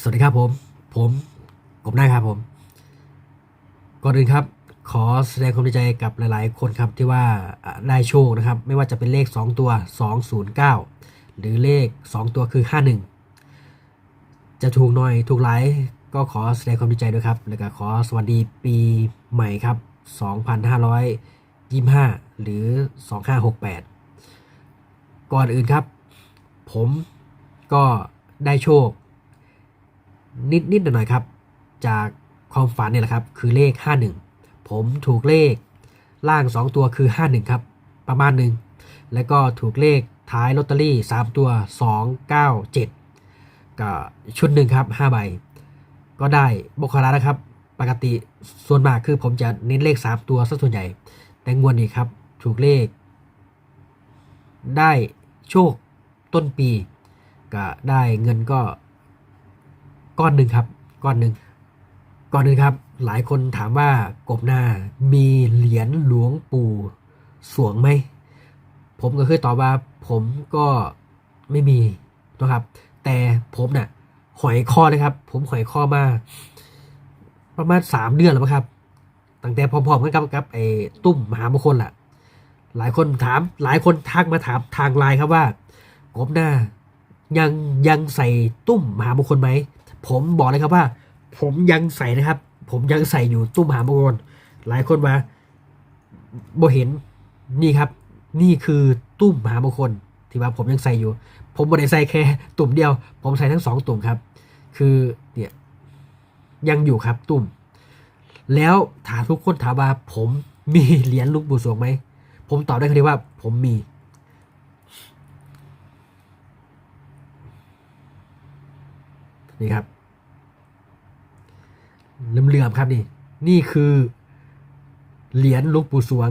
สวัสดีครับผม ผมกบนายครับผม ก่อนอื่นครับ ขอแสดงความดีใจกับหลาย ๆ คนครับที่ว่าได้โชคนะครับ ไม่ว่าจะเป็นเลข 2 ตัว 209 หรือเลข 2 ตัวคือ 51 จะถูกหน่อยถูกหลายก็ขอแสดงความดีใจด้วยครับ แล้วก็ขอสวัสดีปีใหม่ครับ 2525 หรือ 2568 ก่อนอื่นครับ ผมก็ได้โชค นิดนิดหน่อยๆครับ จากความฝันเนี่ยแหละครับ คือเลข 51 ผมถูกเลขล่าง 2 ตัวคือ 51 ครับ ประมาณหนึ่งแล้วก็ถูกเลขท้ายลอตเตอรี่ 3 ตัว 297 ก็ชุดหนึ่งครับ 5 ใบ ก็ได้บคารานะครับ ปกติส่วนมากคือผมจะเน้นเลข 3 ตัวซะส่วนใหญ่ แต่งวดนี้ครับ ถูกเลข ได้โชคต้นปี ก็ได้เงินก็ ก้อนหนึ่งครับ ก้อนหนึ่งก้อนหนึ่งครับ หลายคนถามว่ากบหน้ามีเหรียญหลวงปู่สวงไหม ผมก็คือตอบว่าผมก็ไม่มีนะครับ แต่ผมน่ะหอยคอเลยครับ ผมหอยคอมา ประมาณสามเดือนแล้วครับ ตั้งแต่พร้อมๆกันกับกับไอ้ตุ้มมหามงคลแหละหลายคนถาม หลายคนทักมาถามทางไลน์ครับว่า กบหน้ายังยังใส่ตุ้มมหามงคลไหม ผมบอกเลยครับว่า ผมยังใส่นะครับ ผมยังใส่อยู่ตุ้มมหามงคลหลายคนมาบ่เห็นนี่ครับ นี่คือตุ้มมหามงคลที่ว่าผมยังใส่อยู่ ผมไม่ได้ใส่แค่ตุ่มเดียว ผมใส่ทั้งสองตุ่มครับ คือเนี่ยยังอยู่ครับตุ่ม แล้วถามทุกคนถามว่าผมมีเหรียญลุงปู่สวงไหม ผมตอบได้คำเดียวว่าผมมี นี่ครับเหลื่อมๆครับนี่ นี่คือเหรียญลุงปู่สวง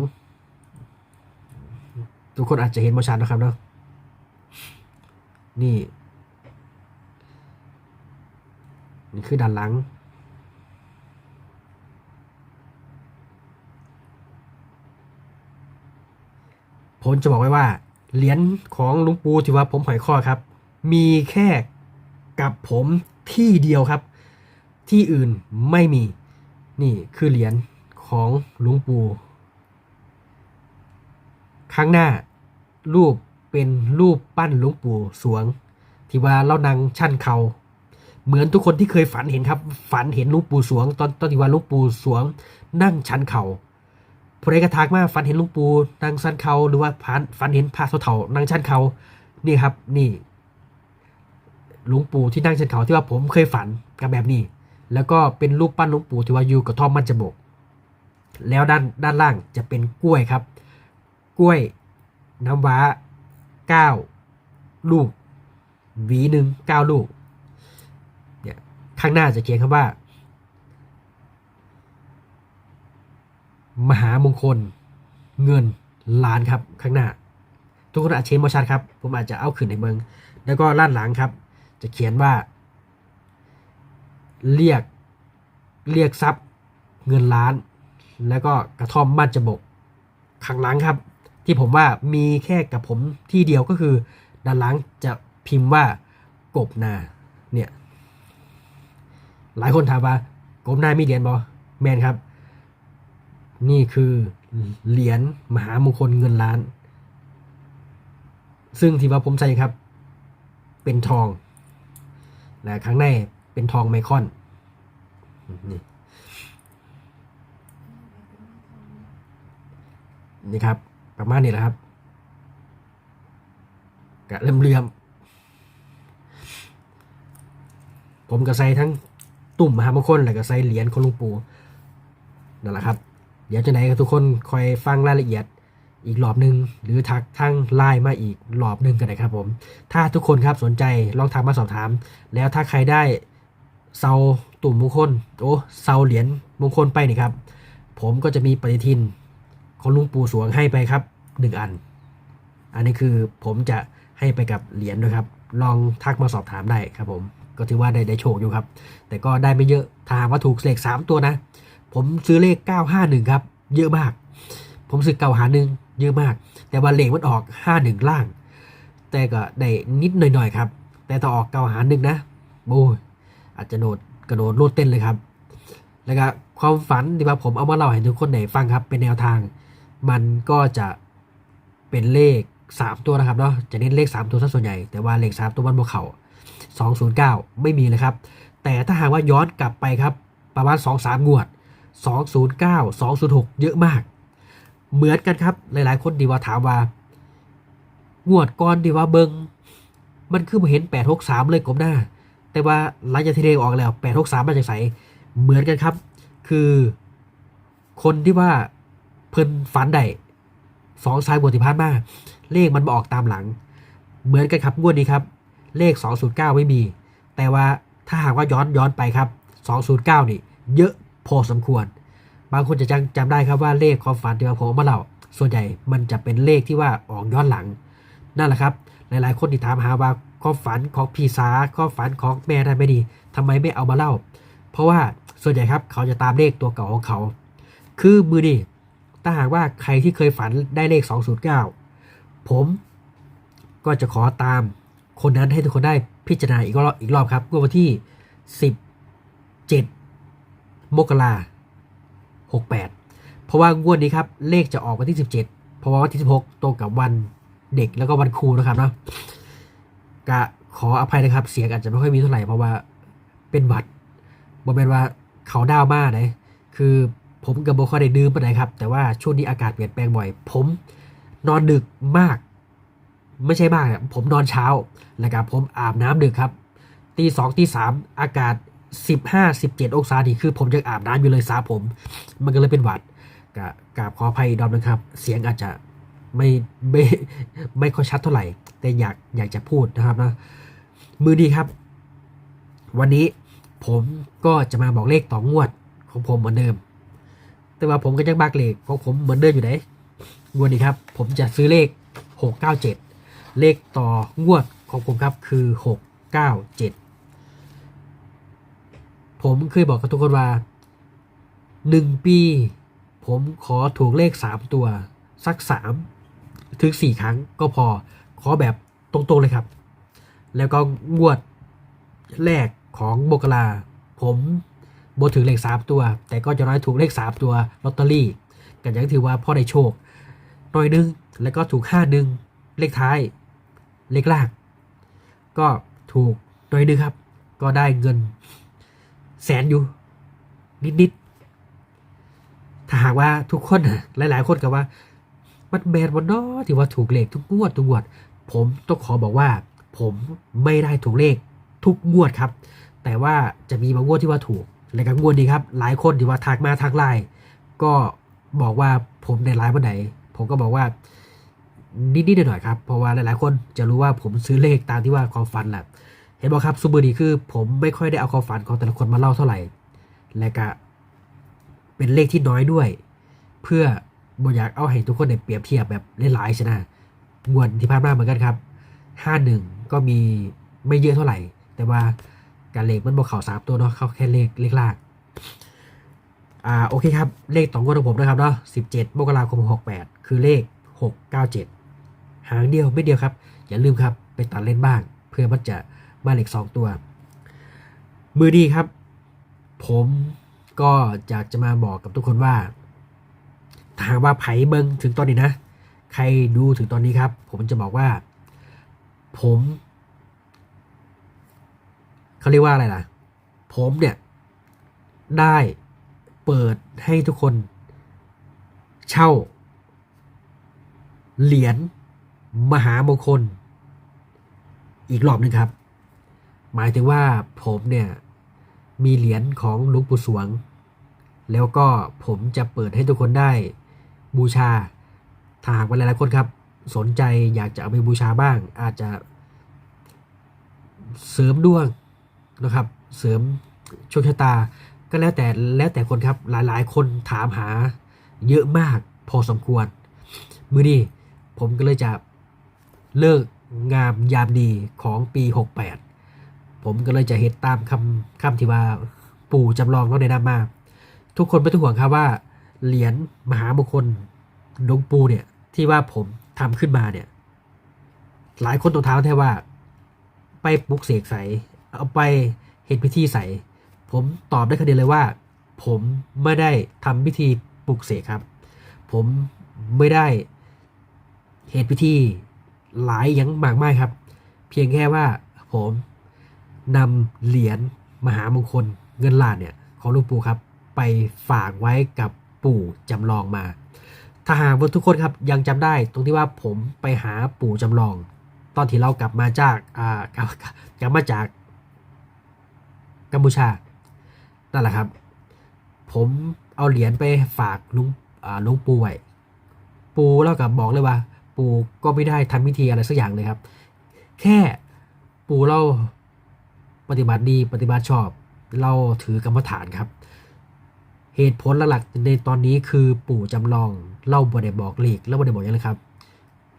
ทุกคนอาจจะเห็นมชันนะครับเนาะนี่ นี่คือด้านหลัง ผมจะบอกไว้ว่า เหรียญของลุงปูที่ว่าผมหอยข้อครับ มีแค่กับผม ที่เดียวครับ ที่อื่นไม่มีนี่คือเหรียญของหลวงปู่ข้งหน้ารูปเป็นรูปปั้นหลวงปู่สวง ที่ว่าเล่านังชั่นเขาเหมือนทุกคนที่เคยฝันเห็นครับ ฝันเห็นหลวงปู่สวง ตอนตอนที่ว่าหลวงปู่สวง นั่งชันเขาพระเอกทักมาฝันเห็นหลวงปู่นั่งชันเขาหรือว่าฝันฝันเห็นพระเถานั่งชันเขานี่ครับนี่ หลวงปู่ที่นั่งเชันเขาที่ว่าผมเคยฝันกับแบบนี้ แล้วก็เป็นรูปปั้นหลวงปู่ที่ว่าอยู่กับท่อมมันจบก แล้วด้านด้านล่างจะเป็นกล้วยครับ กล้วยน้ำว้าเก้าลูกหวีหนึ่งเก้าลูกเนี่ยข้างหน้าจะเขียนคำว่า มหามงคล เงินล้านครับข้างหน้า ทุกคนอาจเชนโมชัดครับ ผมอาจจะเอาขึ้นในเมือง แล้วก็ด้านหลังครับ จะเขียนว่า เรียกเรียกทรัพย์เงินล้าน แล้วก็กระท่อมบ้านจบกข้างหลังครับ ที่ผมว่ามีแค่กับผมที่เดียวก็คือ ด้านหลังจะพิมพ์ว่ากบนาเนี่ยหลายคนถามว่ากบนามีเหรียญบอแมนครับ นี่คือเหรียญมหามงคลเงินล้าน ซึ่งที่ว่าผมใส่ครับ เป็นทอง และข้างในเป็นทองไมคอนนี่นี่ครับ ประมาณนี้แหละครับกะเลื่อมๆผมก็ใส่ทั้งตุ่มมหามงคลแล้วก็ใส่เหรียญของหลวงปู่นั่นแหละครับ เดี๋ยวจะไหนก็ทุกคนคอยฟังรายละเอียด อีกรอบหนึ่งหรือทักทางไลน์มาอีกรอบหนึ่งกันนะครับผม ถ้าทุกคนครับสนใจลองทักมาสอบถาม แล้วถ้าใครได้เซาตุ่มมงคลโอ้เซาเหรียญมงคลไปนี่ครับ ผมก็จะมีปฏิทินของลุงปู่สวงให้ไปครับหนึ่งอัน อันนี้คือผมจะให้ไปกับเหรียญด้วยครับ ลองทักมาสอบถามได้ครับผมก็ถือว่าได้ได้โชคอยู่ครับ แต่ก็ได้ไม่เยอะถ้าว่าถูกเลขสามตัวนะ ผมซื้อเลข 951 ครับ เยอะมาก ผมซื้อเก่าหาหนึ่ง เยอะมาก แต่ว่าเลขมันออก51ล่าง แต่ก็ได้นิดหน่อยๆครับ แต่ต่อออกเก่าหาหนึ่งนะโอ้ยอาจจะโดดกระโดดโลดเต้นเลยครับ แล้วก็ความฝันที่ว่าผมเอามาเล่าให้ทุกคนได้ฟังครับ เป็นแนวทาง มันก็จะเป็นเลข 3 ตัวนะครับเนาะจะเน้นเลข 3 ตัวซะส่วนใหญ่ แต่ว่าเลข 3 ตัวมันบวเขา209 ไม่มีเลยครับ แต่ถ้าหากว่าย้อนกลับไปครับ ประมาณ 2-3 งวด 209 206 เยอะมาก เหมือนกันครับ หลาย ๆ คนดีว่าถามว่างวดก่อนดีว่าเบิงมันคือเห็น863เลยกลมหน้า แต่ว่าหลังจากที่เลขออกแล้ว863มาจากไสเหมือนกันครับ คือคนที่ว่าเพิ่นฝันได้สองสายบวที่ผ่านมาเลขมันมาออกตามหลัง เหมือนกันครับงวดนี้ครับ เลข 209 ไม่มี แต่ว่าถ้าหากว่าย้อนย้อนไปครับ 209 นี่ เยอะพอสมควร บางคนจะจำจำได้ครับว่าเลขความฝันเดียวของมาเราส่วนใหญ่มันจะเป็นเลขที่ว่าออกย้อนหลัง นั่นแหละครับ หลายๆ คนที่ถามหาว่าความฝันของพี่สาความฝันของแม่ได้ไม่ดี ทำไมไม่เอามาเล่า เพราะว่าส่วนใหญ่ครับเขาจะตามเลขตัวเก่าของเขา คือมือดีถ้าหากว่าใครที่เคยฝันได้เลข 209 ผมก็จะขอตามคนนั้นให้ทุกคนได้พิจารณาอีกรอบอีกรอบครับวันที่ 17 มกรา 68 เพราะว่างวดนี้ครับเลขจะออกวันที่ 17 เพราะว่าวันที่ 16 ตรงกับวันเด็กแล้วก็วันครูนะครับเนาะกะขออภัยนะครับ เสียงอาจจะไม่ค่อยมีเท่าไหร่เพราะว่าเป็นหวัดบอกเป็นว่าเขาด้าวมากนะคือผมกับโบคอยได้ดื่มไปไหนครับ แต่ว่าช่วงนี้อากาศเปลี่ยนแปลงบ่อย ผมนอนดึกมาก ไม่ใช่มากนะผมนอนเช้าแล้วก็ผมอาบน้ำดึกครับตีสองตีสามอากาศ สิบห้าสิบเจ็ดองศานี่คือผมยังอาบน้ำอยู่เลยสาผม มันก็เลยเป็นหวัดกะกาบขออภัยอีกรอบนะครับ เสียงอาจจะไม่ไม่ไม่ค่อยชัดเท่าไหร่ แต่อยากอยากจะพูดนะครับนะมือดีครับ วันนี้ผมก็จะมาบอกเลขต่องวดของผมเหมือนเดิม แต่ว่าผมก็ยังบักเลขของผมเหมือนเดิมอยู่ไหนงวดนี้ครับ ผมจะซื้อเลข 697 เลขต่องวดของผมครับคือ 697 ผมเคยบอกกับทุกคนว่า1ปี ผมขอถูกเลข3ตัว สัก3ถึง4ครั้งก็พอขอแบบตรงๆเลยครับ แล้วก็งวดแรกของโบกลาผมบถึงเลข3ตัว แต่ก็จะน้อยถูกเลข3ตัวลอตเตอรี่กันยังถือว่าพ่อได้โชคหน่อยหนึง แล้วก็ถูก5หนึ่งเลขท้าย เลขล่าง ก็ถูกหน่อยนึงครับ ก็ได้เงิน แสนอยู่ นิดๆถ้าหากว่าทุกคนหลาย ๆ คนกับว่า มันแมนบนนอที่ว่าถูกเลขทุกงวดทุกงวด ผมต้องขอบอกว่า ผมไม่ได้ถูกเลขทุกงวดครับ แต่ว่าจะมีบางงวดที่ว่าถูกและก็งวดนี้ครับ หลายคนที่ว่าทักมาทักไลน์ก็บอกว่าผมในไลน์วันไหน ผมก็บอกว่านิดๆหน่อยๆครับ เพราะว่าหลายๆคนจะรู้ว่าผมซื้อเลขตามที่ว่าความฝันแหละ เห็นบอกครับซูเปอร์ดีคือ ผมไม่ค่อยได้เอาความฝันของแต่ละคนมาเล่าเท่าไหร่ และก็เป็นเลขที่น้อยด้วย เพื่อบอยากเอาให้ทุกคนได้เปรียบเทียบแบบหลายๆชนะงวดที่ผ่านมาเหมือนกันครับห้าหนึ่งก็มีไม่เยอะเท่าไหร่ แต่ว่าการเลขมันบอกเข่าสามตัวเนาะเข้าแค่เลขเลขล่างอ่าโอเคครับ เลขต่องวดของผมนะครับเนาะสิบเจ็ดมกราคมหกแปดคือเลขหกเก้าเจ็ดหางเดียวไม่เดียวครับ อย่าลืมครับ ไปตัดเล่นบ้าง เพื่อมันจะ มาเหลขสองตัว มือดีครับ ผมก็อยากจะมาบอกกับทุกคนว่าถ้าหากว่าไผ่เบิงถึงตอนนี้นะ ใครดูถึงตอนนี้ครับ ผมจะบอกว่า ผมเขาเรียกว่าอะไรล่ะ ผมเนี่ย ได้เปิดให้ทุกคน เช่า เหรียญมหามงคล อีกรอบหนึงครับ หมายถึงว่าผมเนี่ยมีเหรียญของหลวงปู่สวง แล้วก็ผมจะเปิดให้ทุกคนได้บูชา ถ้าหากว่าหลายๆคนครับ สนใจอยากจะเอาไปบูชาบ้าง อาจจะเสริมดวงนะครับ เสริมโชคชะตา ก็แล้วแต่แล้วแต่คนครับหลายๆ คนถามหาเยอะมากพอสมควร มือดีผมก็เลยจะเลิกงามยามดีของปี 68 ผมก็เลยจะเฮ็ดตามคำคำที่ว่าปู่จำลองเราได้นำมา ทุกคนไม่ต้องห่วงครับว่า เหรียญมหามงคลหลวงปู่เนี่ย ที่ว่าผมทำขึ้นมาเนี่ย หลายคนต้องถาแท้ว่า ไปปลุกเสกใสเอาไปเห็นพิธีใส่ผมตอบได้คดีเลยว่า ผมไม่ได้ทำพิธีปลุกเสกครับ ผมไม่ได้เหตุพิธีหลายอยังมากมายครับ เพียงแค่ว่าผม นำเหรียญมหามงคลเงินล้านเนี่ยของหลวงปู่ครับไปฝากไว้กับปู่จำลองมา ถ้าหากว่าทุกคนครับยังจำได้ตรงที่ว่าผมไปหาปู่จำลอง ตอนที่เรากลับมาจากอ่ากลับกลับมาจากกัมพูชา นั่นแหละครับ ผมเอาเหรียญไปฝากลุงอ่าลุงปู่ไว้ปู่แล้วกับบอกเลยว่า ปู่ก็ไม่ได้ทำพิธีอะไรสักอย่างเลยครับ แค่ปู่เรา ปฏิบัติดีปฏิบัติชอบ เราถือกรรมฐานครับ เหตุผลหลักๆในตอนนี้คือปู่จำลองเล่าบได้บอกเลขแล้วบได้บอกอยังไรครับ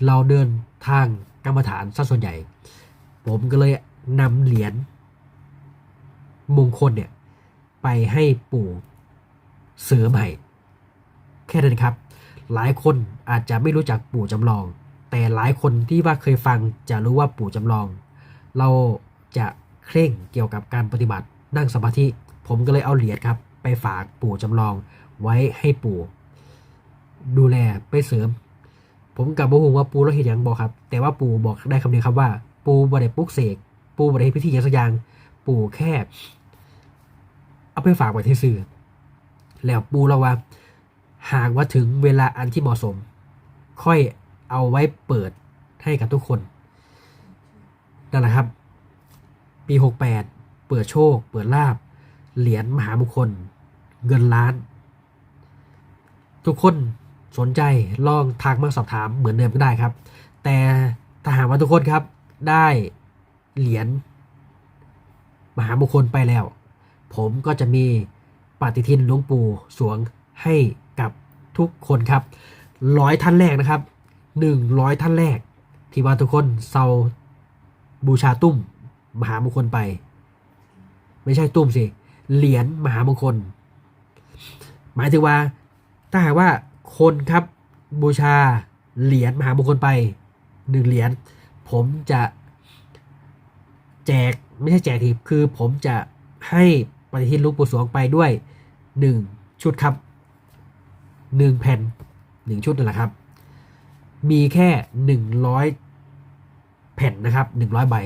เราเดินทางกรรมฐานซะส่วนใหญ่ ผมก็เลยนำเหรียญมงคลเนี่ยไปให้ปู่เสริมให้แค่นั้นครับ หลายคนอาจจะไม่รู้จักปู่จำลอง แต่หลายคนที่ว่าเคยฟังจะรู้ว่าปู่จำลอง เราจะ เคร่งเกี่ยวกับการปฏิบัตินั่งสมาธิ ผมก็เลยเอาเหรียญครับ ไปฝากปู่จำลองไว้ให้ปู่ ดูแลไปเสริม ผมกับโมโหว่าปู่เราเห็นอย่างบอกครับ แต่ว่าปู่บอกได้คำเดียวครับว่า ปู่บริปุกเสกปู่บริพิธีอย่างสักอย่างปู่แค่ เอาไปฝากไว้ที่ซื่อแล้วปู่เราว่า หากว่าถึงเวลาอันที่เหมาะสม ค่อยเอาไว้เปิดให้กับทุกคนนั่นแหละครับ ปี 68 เปิดโชค เปิดลาบ เหรียญมหามงคล เงินล้าน ทุกคนสนใจลองทักมาสอบถามเหมือนเดิมก็ได้ครับ แต่ถ้าหากว่าทุกคนครับได้เหรียญมหามงคลไปแล้ว ผมก็จะมีปฏิทินหลวงปู่สวงให้กับทุกคนครับร้อยท่านแรกนะครับหนึ่งร้อยท่านแรก ที่ว่าทุกคนเซาบูชาตุ้ม มหามงคลไป ไม่ใช่ตุ้มสิ เหรียญมหามงคล หมายถึงว่า ถ้าหากว่าคนครับบูชาเหรียญมหามงคลไปหนึ่งเหรียญผมจะแจกไม่ใช่แจกทีคือผมจะให้ปฏิทินลูกปู่สวงไปด้วยหนึ่งชุดครับหนึ่งแผ่นหนึ่งชุดนั่นแหละครับ มีแค่หนึ่งร้อยแผ่นนะครับหนึ่งร้อยใบ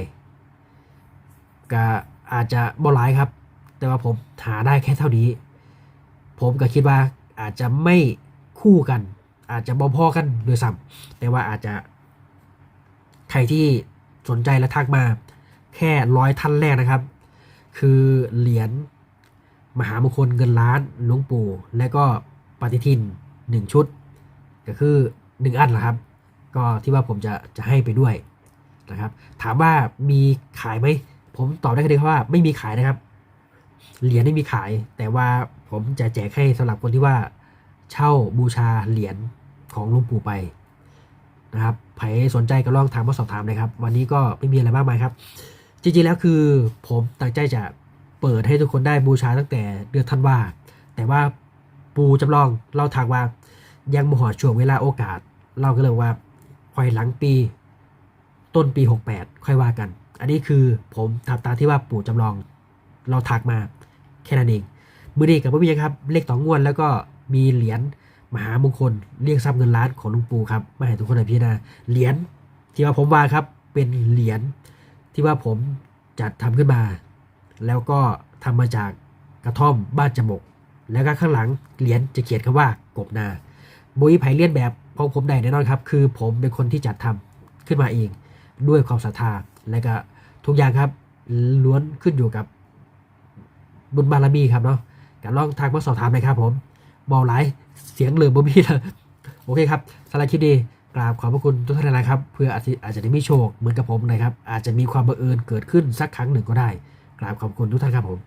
ก็อาจจะบ่หลายครับ แต่ว่าผมหาได้แค่เท่านี้ ผมก็คิดว่าอาจจะไม่คู่กัน อาจจะบ่พอกันโดยซ้ำแต่ว่าอาจจะ ใครที่สนใจและทักมา แค่ร้อยท่านแรกนะครับ คือเหรียญมหามงคลเงินล้านหลวงปู่ และก็ปฏิทินหนึ่งชุด ก็คือหนึ่งอันแหละครับ ก็ที่ว่าผมจะจะให้ไปด้วยนะครับ ถามว่ามีขายไหม ผมตอบได้แค่เดียวว่าไม่มีขายนะครับ เหรียญไม่มีขาย แต่ว่าผมจะแจกให้สำหรับคนที่ว่า เช่าบูชาเหรียญของลุงปู่ไปนะครับใครสนใจก็ลองถามมาสอบถามเลยครับ วันนี้ก็ไม่มีอะไรมากมายครับ จริงๆแล้วคือผมตั้งใจจะเปิดให้ทุกคนได้บูชาตั้งแต่เดือนธันวาแต่ว่าปูจำลองเราถากว่ายังมหอช่วงเวลาโอกาส เราก็เลยว่าคอยหลังปี ต้นปี 68 ค่อยว่ากัน อันนี้คือผมทำตามที่ว่าปู่จำลองเราถักมาแค่นั้นเองมือดีกับพ่อพี่ครับเลขต่องวดแล้วก็มีเหรียญมหามงคลเรียกทรัพย์เงินล้านของลุงปู่ครับมาให้ทุกคนได้พิจารณาเหรียญที่ว่าผมวางครับเป็นเหรียญที่ว่าผมจัดทำขึ้นมา แล้วก็ทำมาจากกระท่อมบ้านจมก แล้วก็ข้างหลังเหรียญจะเขียนคำว่ากบนาบุยไผ่เลียนแบบของผมได้แน่นอนครับ คือผมเป็นคนที่จัดทำขึ้นมาเองด้วยความศรัทธาและก็ ทุกอย่างครับล้วนขึ้นอยู่กับบุญบารมีครับเนาะการลองทางมาสอบถามเลยครับผมบอกหลายเสียงเหลือบ่มีแล้วโอเคครับสารคลิปดีกราบขอบพระคุณทุกท่านนะครับเพื่ออาจจะอาจจะได้มีโชคเหมือนกับผมนะครับ อาจจะมีความบังเอิญเกิดขึ้นสักครั้งหนึ่งก็ได้ กราบขอบคุณทุกท่านครับผม